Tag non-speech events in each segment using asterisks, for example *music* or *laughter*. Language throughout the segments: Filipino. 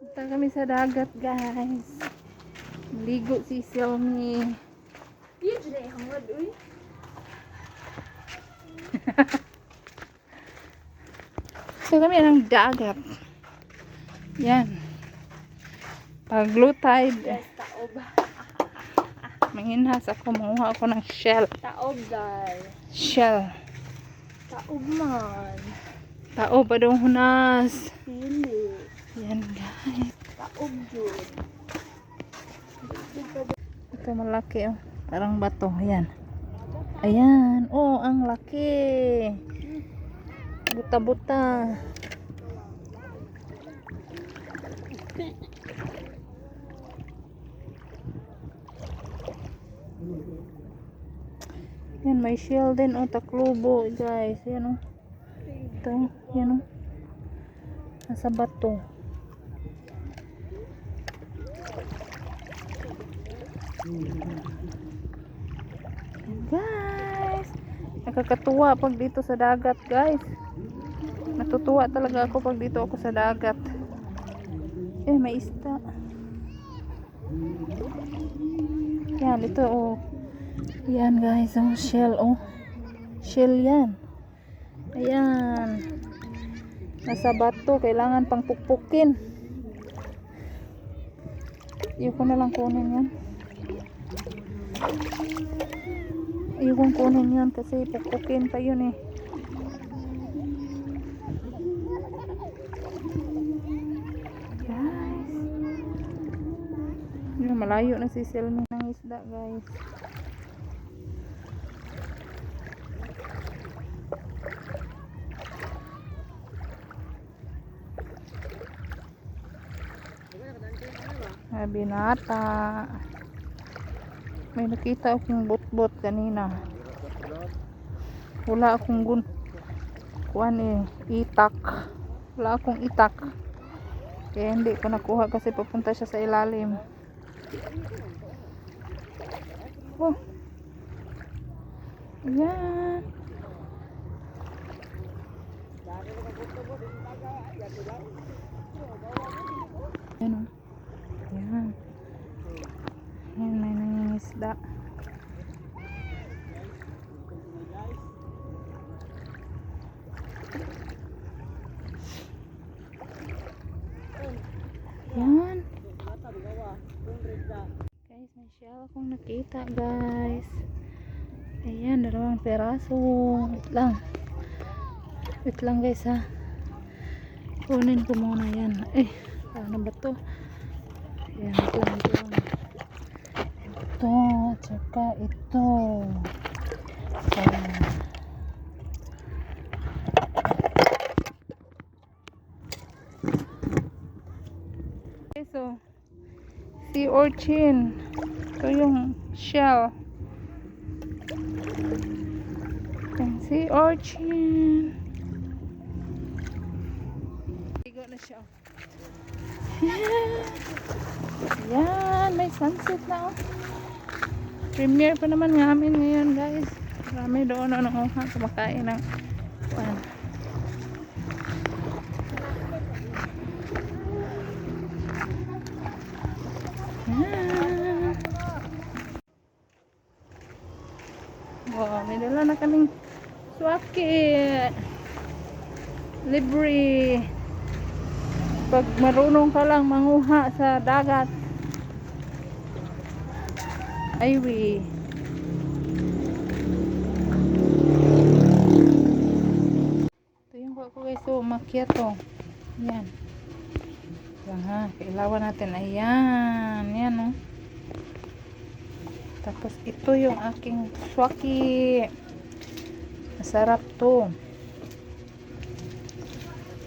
Punta kami sa dagat, guys. Maligo si Xiaomi. Eh, hangad, uy. So kami ng dagat. Yan. Pag low tide, taob. manginhas ako, manguha ako ng shell. Taob, guys. Shell. Taob man. Tao pa daw hunas. Pili. Yan. Taob. Ito malaki oh. Parang bato. Ayan. Ayan. Oh, ang laki. Buta-buta. Yan, may shell din oh, taklubo guys. Yan oh. Ito, yan oh. Nasa bato. Guys, nakakatuwa pag dito sa dagat, guys. Natutuwa talaga ako pag dito ako sa dagat. Eh, may isda. Yan, ito oh. Yan guys, ang shell oh. Shell yan. Ayan. Nasa bato, kailangan pang pukpukin. Ayoko na lang kunin yan. Ayoko kunin yan kasi pukpukin pa yun eh. Guys. Yun, malayo na si Selmy ng isda guys. Ah, binata. May nakita akong bot-bot kanina. Wala akong gun kuan eh, itak. Wala akong itak. Kaya hindi ko nakuha kasi papunta siya sa ilalim. Oh. Ayan. Ayan o. Ayan. Ayan, may nangingisda. Ayan. Guys, may shell akong nakita, guys. Ayan, dalawang peraso. Wait lang. Wait lang, guys, ha. Kunin ko muna yan. Eh, paano ba to? Ayan, ito lang, ito lang. Ito, tsaka ito. Ayan. Okay, so, sea urchin. Ito yung shell. Ayan, sea urchin. Ligo na siya. *laughs* Yan. Yan, may sunset na oh. Premiere pa naman namin ngayon guys. Marami doon ano oh, ha, kumakain ng kuwan. Yan. Wow, may dala na kaming swaki. Libre pag marunong ka lang manguha sa dagat ay wi ito yung ko guys. So umakyat to yan. Yan ha kailawan natin. Ayan. Yan oh. Tapos ito yung aking swaki. Masarap to.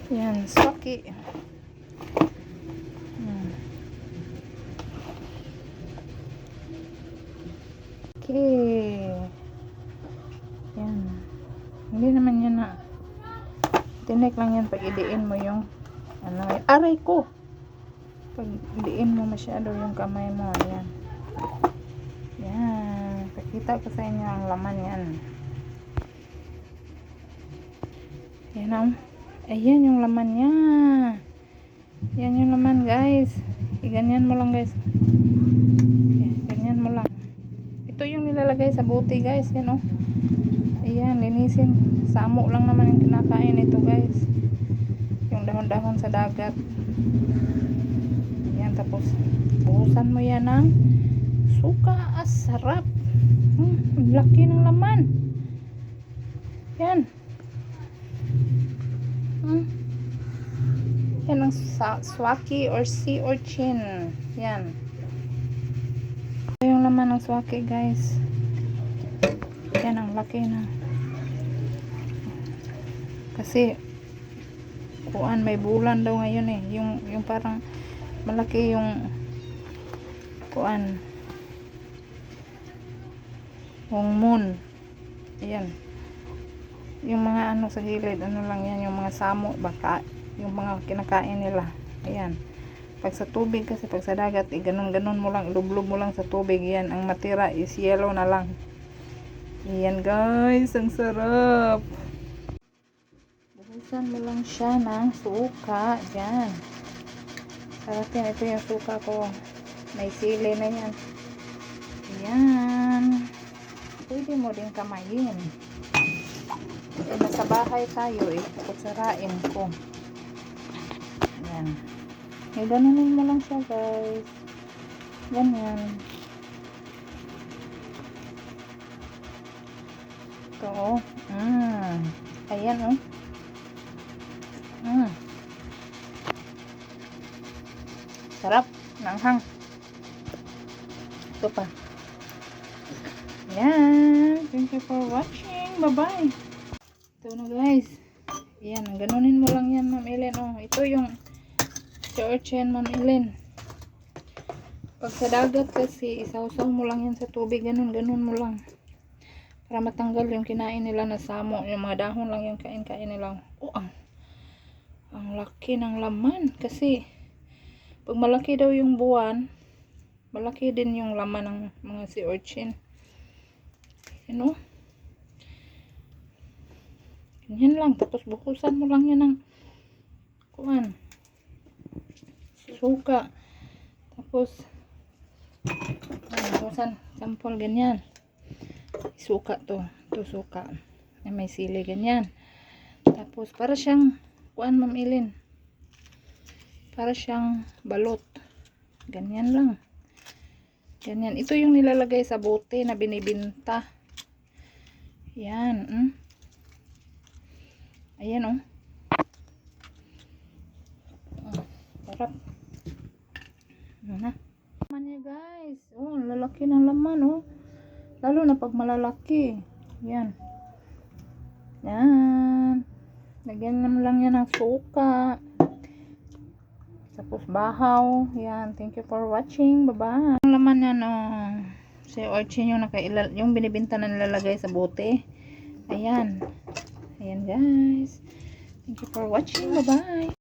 Yan swaki. Hmm. Okay. Yan. Hindi naman yan na. Tinik lang yan pag idiin mo yung ano, aray ko. Pag idiin mo masyado yung kamay mo. Yan. Yan. Pakita ko sa inyo ang laman yan. Yan ang. Ayan yung laman niya. Yan yung laman guys. Iganyan mo lang guys. Yan, ganyan mo lang. Ito yung nilalagay sa buti guys. Yan oh. Ayan, linisin. Samo lang naman yung kinakain ito guys. Yung dahon-dahon sa dagat. Ayan, tapos buhusan mo yan ng suka. Ah, sarap. Hmm, laki ng laman. Yan. Hmm. Yan ang swaki or sea urchin. Yan. Ito yung laman ng swaki guys. Yan ang laki na. Kasi kuan may bulan daw ngayon eh. Yung yung parang malaki yung kuan yung moon. Ayan. Yung mga ano sa gilid, ano lang yan, yung mga samo, baka, yung mga kinakain nila. Ayan. Pag sa tubig kasi, pag sa dagat, eh, ganun-ganun mo lang, ilublob mo lang sa tubig, yan. Ang matira is yellow na lang. Ayan guys, ang sarap. Buhusan mo lang siya ng suka. Yan. Yan. Ito yung suka ko. May sili na yan. Ayan. Pwede mo din kamayin. Eh, nasa bahay tayo eh. Kutsarain ko. Ayan. Eh, ganunin mo lang siya guys. Ganyan. Ito oh. Mm. Ayan oh. Sarap. Nanghang. Ito pa. Ayan. Thank you for watching. Bye-bye. Ito na guys. Ayan. Ganunin mo lang yan, Ma'am Ellen. Oh, ito yung si Urchin, Ma'am Ellen. Pag sa dagat kasi, isawsaw mo lang yan sa tubig. Ganun, ganun mo lang. Para matanggal yung kinain nila na samo. Yung mga dahon lang yung kain-kain nila. Oh, ang, ang laki ng laman. Kasi, pag malaki daw yung buwan, malaki din yung laman ng mga si urchin. You know? Ganyan lang. Tapos bukusan mo lang yan ng kuan. Suka. Tapos, bukusan. Sample ganyan. Suka to. Ito suka. May sili ganyan. Tapos, para siyang kuan Ma'am Ilin. Para siyang balot. Ganyan lang. Ganyan. Ito yung nilalagay sa bote na binibinta. Yan. Mm. Ayan oh. Oh, Sarap. Ano na? Laman niya guys. Oh, lalaki ng laman oh. Lalo na pag malalaki. Yan. Yan. Lagyan naman lang yan ng suka. Tapos bahaw. Yan. Thank you for watching. Bye-bye. Ang laman yan oh. Si Orchin yung nakailal, yung binibinta na nilalagay sa bote. Ayan. Ayan guys. Thank you for watching. Bye-bye.